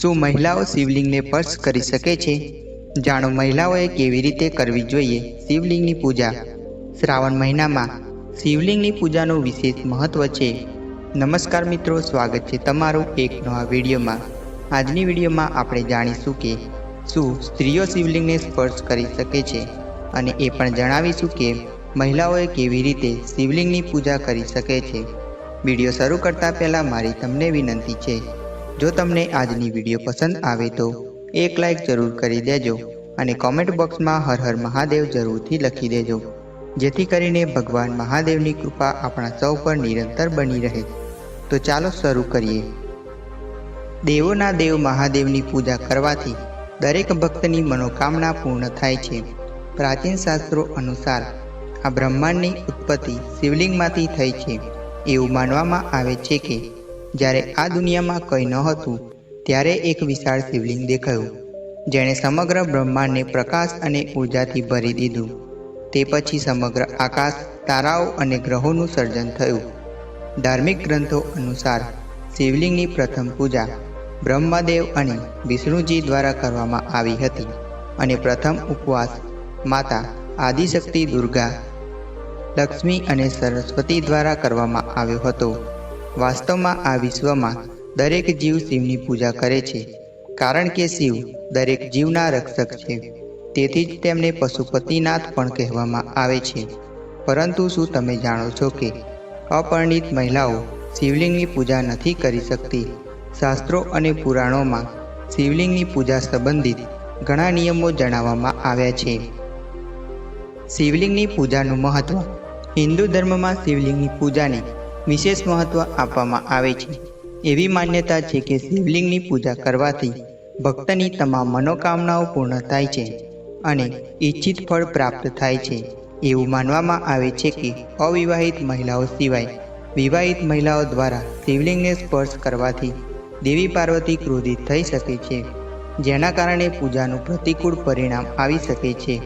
શું મહિલાઓ શિવલિંગને સ્પર્શ કરી શકે છે? જાણો મહિલાઓએ કેવી રીતે કરવી જોઈએ શિવલિંગની પૂજા? શ્રાવણ મહિનામાં શિવલિંગની પૂજાનું વિશેષ મહત્વ છે. નમસ્કાર મિત્રો, સ્વાગત છે તમારું એક નવા વિડીયોમાં. આજની વિડીયોમાં આપણે જાણીશું કે શું સ્ત્રીઓ શિવલિંગને સ્પર્શ કરી શકે છે અને એ પણ જણાવીશું કે મહિલાઓએ કેવી રીતે શિવલિંગની પૂજા કરી શકે છે. વીડિયો શરૂ કરતા પહેલાં મારી તમને વિનંતી છે જો તમને આજની વીડિયો પસંદ આવે તો એક લાઈક જરૂર કરી દેજો અને કોમેન્ટ બોક્સમાં હર હર મહાદેવ જરૂરથી લખી દેજો. જેથી કરીને ભગવાન મહાદેવની કૃપા આપણા સૌ પર નિરંતર બની રહે. તો ચાલો શરૂ કરીએ. દેવોના દેવ મહાદેવની પૂજા કરવાથી દરેક ભક્તની મનોકામના પૂર્ણ થાય છે. પ્રાચીન શાસ્ત્રો અનુસાર આ બ્રહ્માંડની ઉત્પત્તિ શિવલિંગમાંથી થઈ છે. એવું માનવામાં આવે છે કે જ્યારે આ દુનિયામાં કંઈ ન હતું, ત્યારે એક વિશાળ શિવલિંગ દેખાયું, જેણે સમગ્ર બ્રહ્માંડને પ્રકાશ અને ઉર્જાથી ભરી દીધું. તે પછી સમગ્ર આકાશ, તારાઓ અને ગ્રહોનું સર્જન થયું. ધાર્મિક ગ્રંથો અનુસાર, શિવલિંગની પ્રથમ પૂજા બ્રહ્મદેવ અને વિષ્ણુજી દ્વારા કરવામાં આવી હતી અને પ્રથમ ઉપવાસ માતા આદિશક્તિ દુર્ગા, લક્ષ્મી અને સરસ્વતી દ્વારા કરવામાં આવ્યો હતો. વાસ્તવમાં આ વિશ્વમાં દરેક જીવ શિવની પૂજા કરે છે, કારણ કે શિવ દરેક જીવના રક્ષક છે. તેથી જ તેમને પશુપતિનાથ પણ કહેવામાં આવે છે. પરંતુ શું તમે જાણો છો કે અપરિણિત મહિલાઓ શિવલિંગની પૂજા નથી કરી શકતી? શાસ્ત્રો અને પુરાણોમાં શિવલિંગની પૂજા સંબંધિત ઘણા નિયમો જણાવવામાં આવ્યા છે. શિવલિંગની પૂજાનું મહત્વ હિન્દુ ધર્મમાં શિવલિંગની પૂજાને વિશેષ મહત્વ આપવામાં આવે છે. એવી માન્યતા છે કે શિવલિંગની પૂજા કરવાથી ભક્તની તમામ મનોકામનાઓ પૂર્ણ થાય છે અને ઈચ્છિત ફળ પ્રાપ્ત થાય છે. એવું માનવામાં આવે છે કે અવિવાહિત મહિલાઓ સિવાય વિવાહિત મહિલાઓ દ્વારા શિવલિંગને સ્પર્શ કરવાથી દેવી પાર્વતી ક્રોધિત થઈ શકે છે, જેના કારણે પૂજાનું પ્રતિકૂળ પરિણામ આવી શકે છે.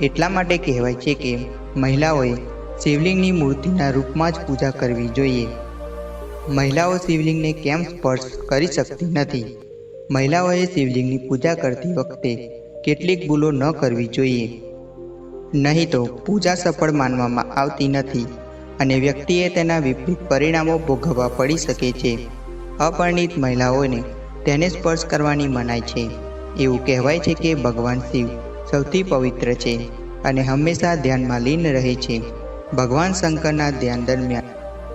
એટલા માટે કહેવાય છે કે મહિલાઓએ શિવલિંગની મૂર્તિના રૂપમાં જ પૂજા કરવી જોઈએ. મહિલાઓ શિવલિંગને કેમ સ્પર્શ કરી શકતી નથી? મહિલાઓએ શિવલિંગની પૂજા કરતી વખતે કેટલીક ભૂલો ન કરવી જોઈએ. નહીં તો પૂજા સફળ માનવામાં આવતી નથી અને વ્યક્તિએ તેના વિપરીત પરિણામો ભોગવવા પડી શકે છે. અપરિણિત મહિલાઓને તેને સ્પર્શ કરવાની મનાય છે. એવું કહેવાય છે કે ભગવાન શિવ સૌથી પવિત્ર છે અને હંમેશા ધ્યાનમાં લીન રહે છે. ભગવાન શંકરના ધ્યાન દરમિયાન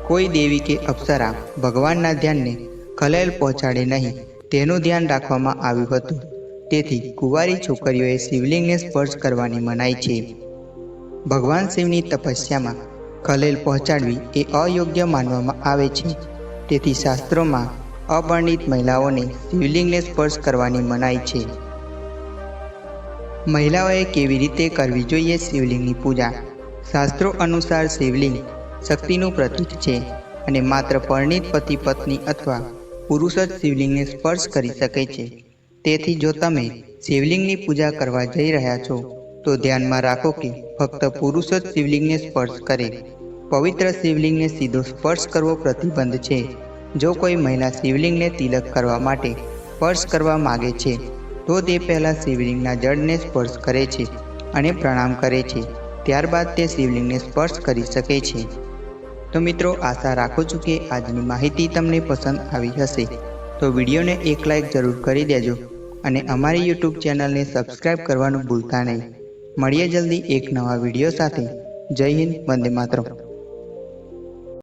કોઈ દેવી કે અપ્સરા ભગવાનના ધ્યાનને ખલેલ પહોંચાડે નહીં તેનું ધ્યાન રાખવામાં આવ્યું હતું. તેથી કુંવારી છોકરીઓએ શિવલિંગને સ્પર્શ કરવાની મનાઈ છે. ભગવાન શિવની તપસ્યામાં ખલેલ પહોંચાડવી એ અયોગ્ય માનવામાં આવે છે. તેથી શાસ્ત્રોમાં અપરિણિત મહિલાઓને શિવલિંગને સ્પર્શ કરવાની મનાઈ છે. મહિલાઓએ કેવી રીતે કરવી જોઈએ શિવલિંગની પૂજા? શાસ્ત્રો અનુસાર શિવલિંગ શક્તિનું પ્રતીક છે અને માત્ર પરિણિત પતિ પત્ની અથવા પુરુષ જ શિવલિંગને સ્પર્શ કરી શકે છે. તેથી જો તમે શિવલિંગની પૂજા કરવા જઈ રહ્યા છો, તો ધ્યાનમાં રાખો કે ફક્ત પુરુષ જ શિવલિંગને સ્પર્શ કરે. પવિત્ર શિવલિંગને સીધો સ્પર્શ કરવો પ્રતિબંધ છે. જો કોઈ મહિલા શિવલિંગને તિલક કરવા માટે સ્પર્શ કરવા માગે છે, તો તે પહેલાં શિવલિંગના જળને સ્પર્શ કરે છે અને પ્રણામ કરે છે. ત્યારબાદ તે શિવલિંગને સ્પર્શ કરી શકે છે. તો મિત્રો, આશા રાખું છું કે આજની માહિતી તમને પસંદ આવી હશે. તો વિડીયોને એક લાઇક જરૂર કરી દેજો અને અમારી યુટ્યુબ ચેનલને સબસ્ક્રાઇબ કરવાનું ભૂલતા નહીં. મળીએ જલ્દી એક નવા વીડિયો સાથે. જય હિન્દ, વંદે માતરમ.